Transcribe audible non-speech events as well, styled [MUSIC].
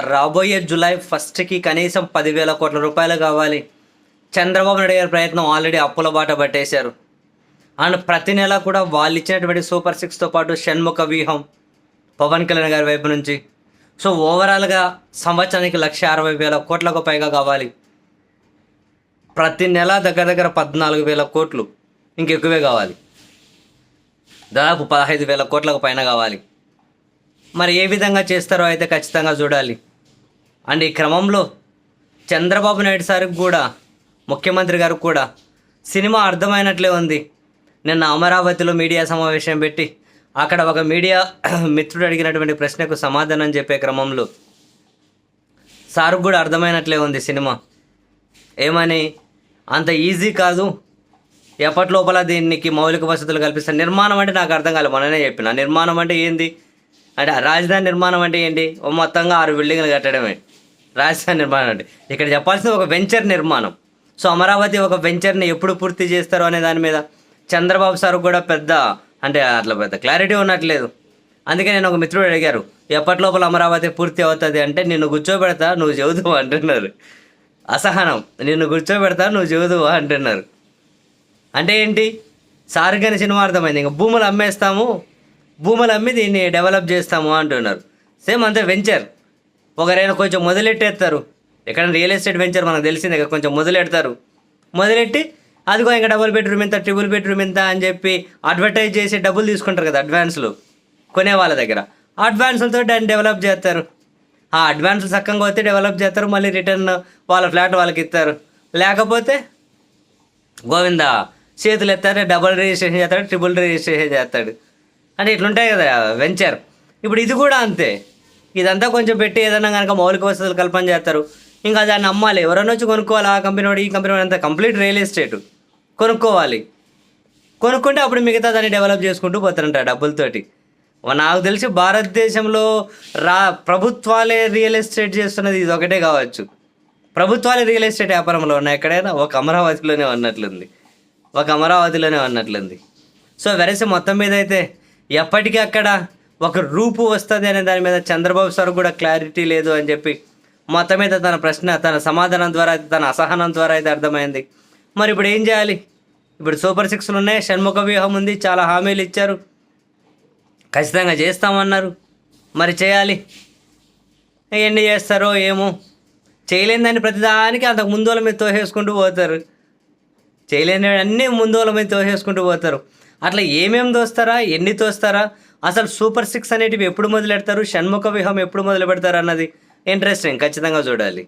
రాబోయే జూలై ఫస్ట్కి కనీసం పదివేల కోట్ల రూపాయలు కావాలి. చంద్రబాబు నాయుడు గారి ప్రయత్నం ఆల్రెడీ అప్పుల బాట పట్టేశారు. అండ్ ప్రతి నెల కూడా వాళ్ళు ఇచ్చినటువంటి సూపర్ సిక్స్తో పాటు షణ్ముఖ వ్యూహం పవన్ కళ్యాణ్ గారి వైపు నుంచి. సో ఓవరాల్గా సంవత్సరానికి లక్ష అరవై వేల కోట్లకు పైగా కావాలి. ప్రతి నెల దగ్గర దగ్గర పద్నాలుగు వేల కోట్లు ఇంకెక్కువే కావాలి. దాదాపు పదహైదు వేల కోట్లకు పైన కావాలి. మరి ఏ విధంగా చేస్తారో అయితే ఖచ్చితంగా చూడాలి. అండ్ ఈ క్రమంలో చంద్రబాబు నాయుడు సార్కి కూడా ముఖ్యమంత్రి గారికి కూడా సినిమా అర్థమైనట్లే ఉంది. నిన్న అమరావతిలో మీడియా సమావేశం పెట్టి అక్కడ ఒక మీడియా [CLEARS THROAT] మిత్రుడు అడిగినటువంటి ప్రశ్నకు సమాధానం చెప్పే క్రమంలో సార్కు కూడా అర్థమైనట్లే ఉంది సినిమా. ఏమని? అంత ఈజీ కాదు. ఎప్పటి లోపల దీనికి మౌలిక వసతులు కల్పిస్తారు. నిర్మాణం అంటే నాకు అర్థం కాలేదు. మననే చెప్పిన. నిర్మాణం అంటే ఏంది? అంటే రాజధాని నిర్మాణం అంటే ఏంటి? ఓ మొత్తంగా ఆరు బిల్డింగ్లు కట్టడమే. రాజధాని నిర్మాణం అంటే. ఇక్కడ చెప్పాల్సింది ఒక వెంచర్ నిర్మాణం. సో అమరావతి ఒక వెంచర్ని ఎప్పుడు పూర్తి చేస్తారు అనే దాని మీద? చంద్రబాబు సార్ కూడా పెద్ద అంటే అట్లా పెద్ద క్లారిటీ ఉన్నట్లేదు. అందుకే నేను ఒక మిత్రుడు అడిగారు ఎప్పటి లోపల అమరావతి పూర్తి అవుతుంది అంటే నిన్ను కూర్చోబెడతా నువ్వు చెబుదువు అంటున్నారు. అసహనం. నిన్ను కూర్చోబెడతా నువ్వు చెబుదువు అంటున్నారు. అంటే ఏంటి? సారిగని సినిమా అర్థమైంది. ఇంకా భూములు అమ్మేస్తాము భూములు అమ్మి దీన్ని డెవలప్ చేస్తాము అంటున్నారు. సేమ్ అంతే వెంచర్. ఒకరైనా కొంచెం మొదలెట్టేస్తారు. ఎక్కడ రియల్ ఎస్టేట్ వెంచర్ మనకు తెలిసిందే కొంచెం మొదలెడతారు. మొదలెట్టి అదిగో ఇంకా డబుల్ బెడ్రూమ్ ఎంత ట్రిపుల్ బెడ్రూమ్ ఎంత అని చెప్పి అడ్వర్టైజ్ చేసి డబ్బులు తీసుకుంటారు కదా అడ్వాన్స్లు కొనే వాళ్ళ దగ్గర. అడ్వాన్స్లతో దాన్ని డెవలప్ చేస్తారు. ఆ అడ్వాన్స్లు సక్కంగా వస్తే డెవలప్ చేస్తారు మళ్ళీ రిటర్న్ వాళ్ళ ఫ్లాట్ వాళ్ళకి ఇస్తారు. లేకపోతే గోవింద చేతులు ఎత్తారు డబుల్ రిజిస్ట్రేషన్ చేస్తాడు ట్రిపుల్ రిజిస్ట్రేషన్ చేస్తాడు. అంటే ఇట్లుంటాయి కదా వెంచర్ ఇప్పుడు ఇది కూడా అంతే. ఇదంతా కొంచెం పెట్టి ఏదైనా కనుక మౌలిక వసతులు కల్పన చేస్తారు. ఇంకా దాన్ని అమ్మాలి. ఎవరైనా వచ్చి కొనుక్కోవాలి ఆ కంపెనీ వాడు ఈ కంపెనీ వాడు అంతా కంప్లీట్ రియల్ ఎస్టేట్ కొనుక్కోవాలి. కొనుక్కుంటే అప్పుడు మిగతా దాన్ని డెవలప్ చేసుకుంటూ పోతారంట డబ్బులతోటి. నాకు తెలిసి భారతదేశంలో రా ప్రభుత్వాలే రియల్ ఎస్టేట్ చేస్తున్నది ఇది ఒకటే కావచ్చు. ప్రభుత్వాలే రియల్ ఎస్టేట్ వ్యాపారంలో ఉన్నాయి. ఎక్కడైనా ఒక అమరావతిలోనే ఉన్నట్లుంది. ఒక అమరావతిలోనే ఉన్నట్లుంది. సో వెరసి మొత్తం మీద అయితే ఎప్పటికీ అక్కడ ఒక రూపు వస్తుంది అనే దాని మీద చంద్రబాబు సార్ కూడా క్లారిటీ లేదు అని చెప్పి మొత్తం మీద తన ప్రశ్న తన సమాధానం ద్వారా తన అసహనం ద్వారా అయితే అర్థమైంది. మరి ఇప్పుడు ఏం చేయాలి? ఇప్పుడు సూపర్ సిక్స్లు ఉన్నాయి షణ్ముఖ వ్యూహం ఉంది చాలా హామీలు ఇచ్చారు. ఖచ్చితంగా చేస్తామన్నారు. మరి చేయాలి? ఎన్ని చేస్తారో ఏమో. చేయలేని ప్రతిదానికి అంతకు ముందు వాళ్ళ మీద తోసేసుకుంటూ పోతారు. చేయలేని అన్నీ ముందు వాళ్ళ మీద తోసేసుకుంటూ పోతారు. అట్లా ఏమేమి తోస్తారా? ఎన్ని తోస్తారా? అసలు సూపర్ సిక్స్ అనేటివి ఎప్పుడు మొదలు పెడతారు షణ్ముఖ వ్యూహం ఎప్పుడు మొదలు పెడతారు అన్నది ఇంట్రెస్టింగ్ ఖచ్చితంగా చూడాలి.